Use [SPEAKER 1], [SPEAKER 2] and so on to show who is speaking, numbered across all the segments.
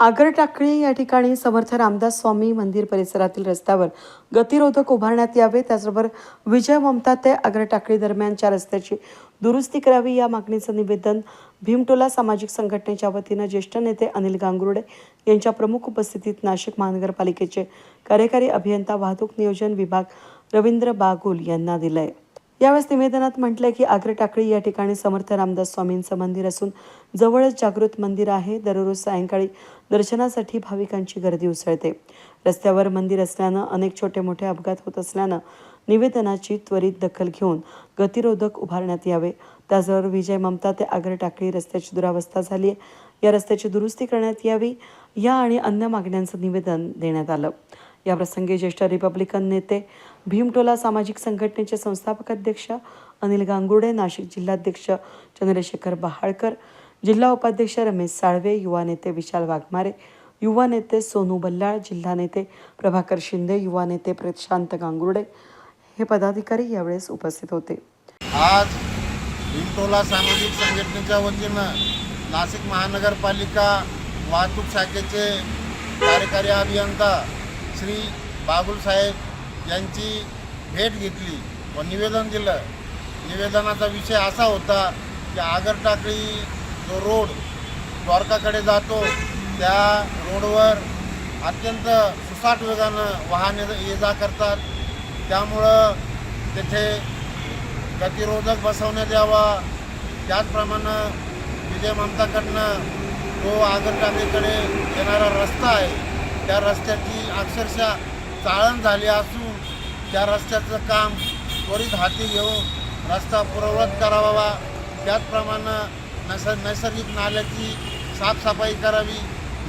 [SPEAKER 1] आगर टाकळी या ठिकाणी समर्थ रामदास स्वामी मंदिर परिसरातील रस्त्यावर गतिरोधक उभारण्यात यावे. त्याचबरोबर विजय ममता ते आगर टाकळी दरम्यानच्या रस्त्याची दुरुस्ती करावी या मागणीचं निवेदन भीमटोला सामाजिक संघटनेच्या वतीनं ज्येष्ठ नेते अनिल गांगुर्डे यांच्या प्रमुख उपस्थितीत नाशिक महानगरपालिकेचे कार्यकारी अभियंता वाहतूक नियोजन विभाग रवींद्र बागुल यांना दिलं आहे यावेळेस निवेदनात म्हटलं की आग्र टाकळी या ठिकाणी समर्थ रामदास स्वामींचं मंदिर असून जवळच जागृत मंदिर आहे. दररोज सायंकाळी दर्शनासाठी भाविकांची गर्दी उसळते. रस्त्यावर मंदिर असल्यानं अनेक छोटे मोठे अपघात होत असल्यानं निवेदनाची त्वरित दखल घेऊन गतिरोधक उभारण्यात यावे. त्याचबरोबर विजय ममता ते आग्र टाकळी रस्त्याची दुरावस्था झाली आहे या रस्त्याची दुरुस्ती करण्यात यावी. या आणि अन्य मागण्यांचं निवेदन देण्यात आलं. या प्रसंगी ज्येष्ठ रिपब्लिकन नेते भीमटोला सामाजिक संघटनेचे संस्थापक अध्यक्ष अनिल गांगुर्डे नाशिक जिल्हाध्यक्ष चंद्रशेखर बहाळकर जिल्हा उपाध्यक्ष रमेश साळवे युवा नेते विशाल वाघमारे युवा नेते सोनू बल्लाळ जिल्हा नेते प्रभाकर शिंदे युवा नेते प्रशांत गांगुर्डे हे पदाधिकारी यावेळेस उपस्थित होते.
[SPEAKER 2] आज भीमटोला सामाजिक संघटनेच्या वतीनं नाशिक महानगरपालिका वाहतूक शाखेचे कार्यकारी अभियंता श्री बाबूलसाहेब यांची भेट घेतली व निवेदन दिलं. निवेदनाचा विषय असा होता की आगरटाकळी जो रोड द्वारकाकडे जातो त्या रोडवर अत्यंत सुसाट वेगानं वाहने ये जा करतात. त्यामुळं तेथे गतिरोधक बसवण्यात यावा. त्याचप्रमाणे विजय ममताकडनं जो आगरटाकळीकडे येणारा रस्ता आहे. त्या रस्त्याची अक्षरशः चाळण झाली असून त्या रस्त्याचं काम त्वरित हाती घेऊन रस्ता पूर्ववत करावा त्याचप्रमाणे नैस नैसर्गिक नाल्याची साफसफाई करावी.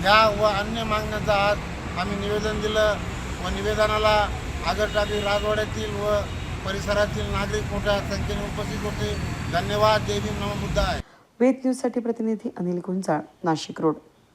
[SPEAKER 2] ह्या व अन्य मागण्याचा आज आम्ही निवेदन दिलं व निवेदनाला आगरटाकळी राजवाड्यातील व परिसरातील नागरिक मोठ्या संख्येने उपस्थित होते. धन्यवाद. जय भीम. मुद्दा आहे
[SPEAKER 1] वेद न्यूजसाठी प्रतिनिधी अनिल गुंजाळ नाशिक रोड.